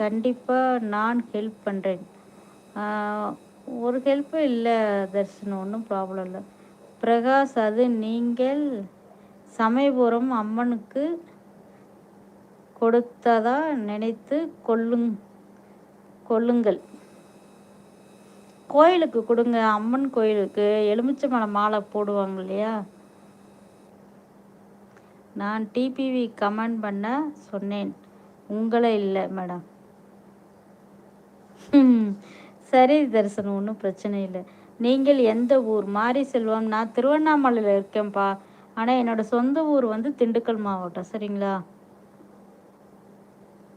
கண்டிப்பாக நான் ஹெல்ப் பண்ணுறேன் ஒரு ஹெல்ப்பும் இல்லை தர்ஷன். ஒன்றும் ப்ராப்ளம் இல்லை. பிரகாஷ் அது நீங்கள் சமயபுரம் அம்மனுக்கு கொடுத்ததா நினைத்து கொள்ளுங் கொள்ளுங்கள். கோயிலுக்கு கொடுங்க. அம்மன் கோயிலுக்கு எலுமிச்சை மலை மாலை போடுவாங்க இல்லையா? நான் டிபிவி கமெண்ட் பண்ண சொன்னேன். உங்களை இல்லை மேடம் சரி தரிசனம் ஒன்றும் பிரச்சனை இல்லை. நீங்கள் எந்த ஊர்? மாரி செல்வம். நான் திருவண்ணாமலையில் இருக்கேன்ப்பா. ஆனால் என்னோடய சொந்த ஊர் வந்து திண்டுக்கல் மாவட்டம். சரிங்களா?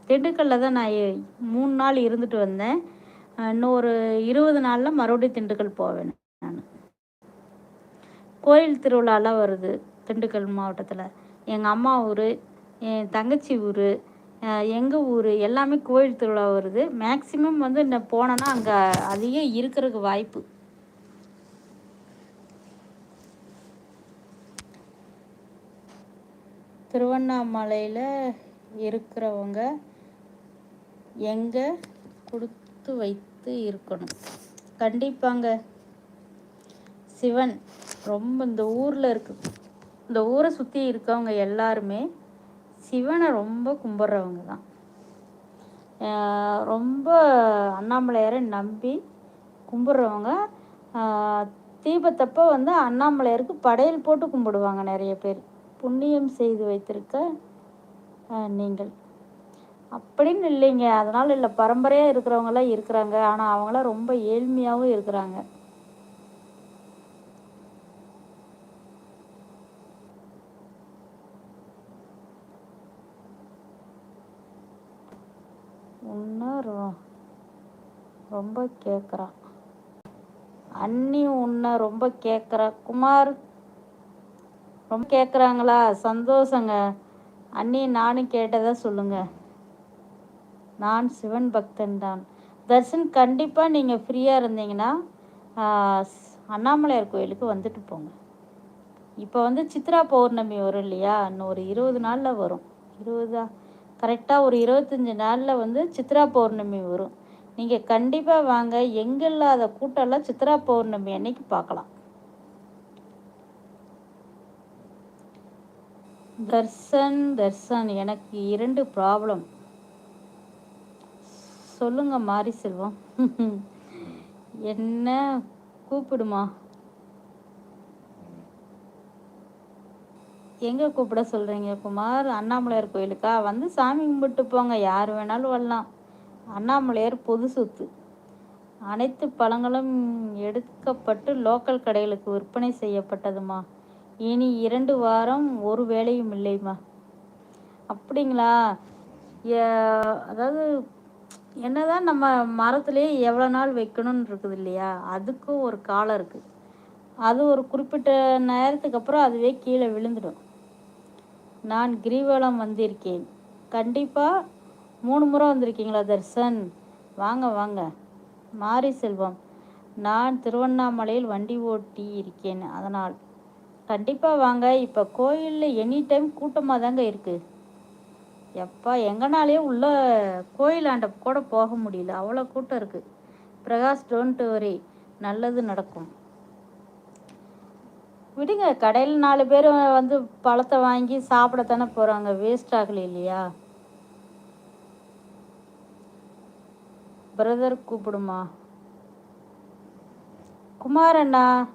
திண்டுக்கல்ல தான் நான் மூணு நாள் இருந்துட்டு வந்தேன். இன்னும் ஒரு இருபது நாளில் மறுபடியும் திண்டுக்கல் போவேன் நான். கோயில் திருவிழாலாம் வருது திண்டுக்கல் மாவட்டத்தில். எங்கள் அம்மா ஊர் என் தங்கச்சி ஊர் எங்கள் ஊர் எல்லாமே கோயில் திருவிழா வருது. மேக்சிமம் வந்து இந்த போனேன்னா அங்கே அதிகம் இருக்கிறதுக்கு வாய்ப்பு. திருவண்ணாமலையில் இருக்கிறவங்க எங்கே கொடுத்து வைத்து இருக்கணும். கண்டிப்பாங்க. சிவன் ரொம்ப இந்த ஊரில் இருக்கு. இந்த ஊரை சுற்றி இருக்கவங்க எல்லாருமே சிவனை ரொம்ப கும்பிட்றவங்க தான். ரொம்ப அண்ணாமலையாரை நம்பி கும்பிட்றவங்க. தீபத்தப்போ வந்து அண்ணாமலையாருக்கு படையல் போட்டு கும்பிடுவாங்க நிறைய பேர். புண்ணியம் செய்து வைத்திருக்க நீங்கள். அப்படின்னு இல்லைங்க. அதனால் இல்லை பரம்பரையாக இருக்கிறவங்களாம் இருக்கிறாங்க. ஆனால் அவங்களாம் ரொம்ப ஏழ்மையாகவும் இருக்கிறாங்க இன்னும் ரொம்ப கேட்குறா அண்ணி உன்னை ரொம்ப கேட்குறா குமார் ரொம்ப கேட்குறாங்களா சந்தோஷங்க. அண்ணி நானும் கேட்டதா சொல்லுங்க. நான் சிவன் பக்தன் தான். தர்ஷன் கண்டிப்பாக நீங்கள் ஃப்ரீயாக இருந்தீங்கன்னா அண்ணாமலையார் கோயிலுக்கு வந்துட்டு போங்க. இப்போ வந்து சித்ரா பௌர்ணமி வரும் இல்லையா? இன்னும் ஒரு இருபது நாளில் வரும். இருபதா கரெக்டாக ஒரு இருபத்தஞ்சி நாளில் வந்து சித்ரா பௌர்ணமி வரும். நீங்கள் கண்டிப்பாக வாங்க. எங்கே இல்லாத கூட்டம்லாம் சித்ரா பௌர்ணமி அன்னைக்கு பார்க்கலாம் தர்சன் தர்சன் எனக்கு இரண்டு ப்ராப்ளம் சொல்லுங்க மாரி செல்வம். என்ன கூப்பிடுமா? எங்கே கூப்பிட சொல்கிறீங்க குமார்? அண்ணாமலையார் கோயிலுக்கா? வந்து சாமி கும்பிட்டு போங்க. யார் வேணாலும் வரலாம். அண்ணாமலையார் பொது சொத்து. அனைத்து பழங்களும் எடுக்கப்பட்டு லோக்கல் கடைகளுக்கு விற்பனை செய்யப்பட்டதுமா. இனி இரண்டு வாரம் ஒரு வேலையும் இல்லைம்மா. அப்படிங்களா? அதாவது என்னதான் நம்ம மரத்துலேயே எவ்வளோ நாள் வைக்கணும்னு இருக்குது இல்லையா? அதுக்கும் ஒரு காலம் இருக்குது அது ஒரு குறிப்பிட்ட நேரத்துக்கு அப்புறம் அதுவே கீழே விழுந்துடும். நான் கிரிவலம் வந்திருக்கேன். கண்டிப்பாக மூணு முறை வந்திருக்கீங்களா தர்சன்? வாங்க வாங்க. மாரி செல்வம். நான் திருவண்ணாமலையில் வண்டி ஓட்டி இருக்கேன். அதனால் கண்டிப்பாக வாங்க. இப்போ கோயிலில் எனி டைம் கூட்டமாக தாங்க இருக்குது எப்பா எங்கனாலே உள்ள கோயிலாண்ட கூட போக முடியல. அவ்வளோ கூட்டம் இருக்குது பிரகாஷ் டோன்ட் வரி நல்லது நடக்கும். விடுங்க கடையில் நாலு பேர் வந்து பழத்தை வாங்கி சாப்பிடத்தானே போகிறாங்க வேஸ்ட் ஆகலை இல்லையா? பிரதர் கூப்பிடுமா? குமாரண்ணா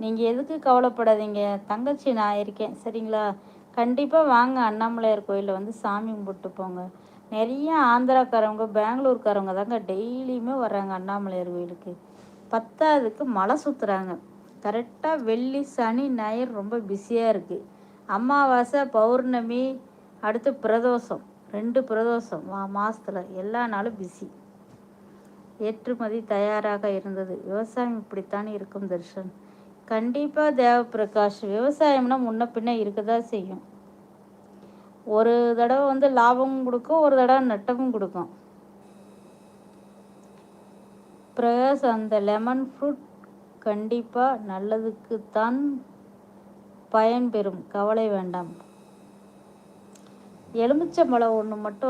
நீங்கள் எதுக்கு கவலைப்படாதீங்க? தங்கச்சி நான் இருக்கேன். சரிங்களா? கண்டிப்பாக வாங்க. அண்ணாமலையார் கோயிலில் வந்து சாமி கும்பிட்டு போங்க. நிறைய ஆந்திராக்காரவங்க பெங்களூர்காரவங்க தாங்க டெய்லியுமே வர்றாங்க அண்ணாமலையார் கோயிலுக்கு. பத்தாவதுக்கு மலை சுற்றுறாங்க கரெக்டாக வெள்ளி சனி ஞாயிறு ரொம்ப பிஸியாக இருக்குது அமாவாசை பௌர்ணமி அடுத்து பிரதோஷம். ரெண்டு பிரதோஷம் மா மாதத்தில் எல்லா நாளும் பிஸி ஏற்றுமதி தயாராக இருந்தது. விவசாயம் இப்படித்தான் இருக்கும் தர்ஷன்? கண்டிப்பாக தேவப்பிரகாஷ் விவசாயம்னா முன்ன பின்ன இருக்க தான் செய்யும். ஒரு தடவை வந்து லாபமும் கொடுக்கும் ஒரு தடவை நட்டமும் கொடுக்கும். பிரகாஷ் அந்த லெமன் ஃப்ரூட் கண்டிப்பாக நல்லதுக்குத்தான் பயன்பெறும். கவலை வேண்டாம். எலுமிச்சம்பழம் ஒன்று மட்டும்